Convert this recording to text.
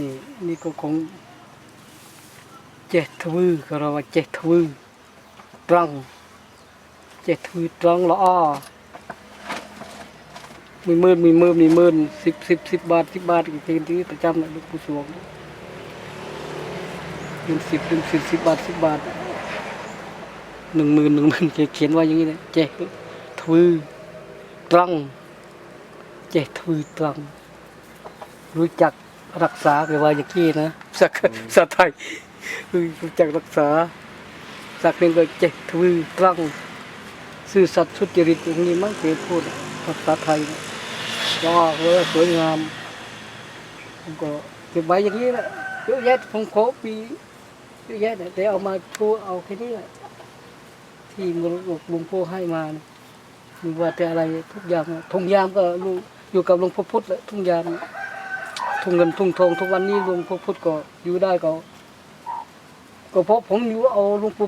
นี่นี่ก็ของเจทวือก็เราว่าเจทวือตรังเจทวือตรังละอ้อมีหมื่นมีหมื่นมีหมื่นสิบสิบสิบบาทสิบบาทกี่ทีที่ประจำนะลูกผู้สวงเงินสิบเงินสิบสิบบาทสิบบาทหนึ่งหมื่นหนึ่งหมื่นเขียนว่าอย่างนี้เลยเจทวือตรังเจทวือตรังรู้จัก รักษาหรือว่าอย่างนี้นะสักภาษาไทยรู้จักรักษา สักหนึ่งก็เจ็ดทวีตรังซื่อสัตย์สุจริตอย่างนี้มั้งเคยพูดภาษาไทยนะก็เออสวยงามผมก็เก็บไว้อย่างนี้แหละเยอะแยะผมขอปีเยอะแยะเนี่ยแต่เอามาพูเอาแค่นี้แหละที่มรดกหลวงพ่อให้มานะมีว่าแต่อะไรทุกอย่างนะทงยามก็อยู่อยู่กับหลวงพ่อพุธแหละทุ่งยามนะ ทุ่งเงินทุ่งทองทุกวันนี้หลวงพ่อพุธก็อยู่ได้ก็ก็เพราะผมอยู่เอาหลวงปู่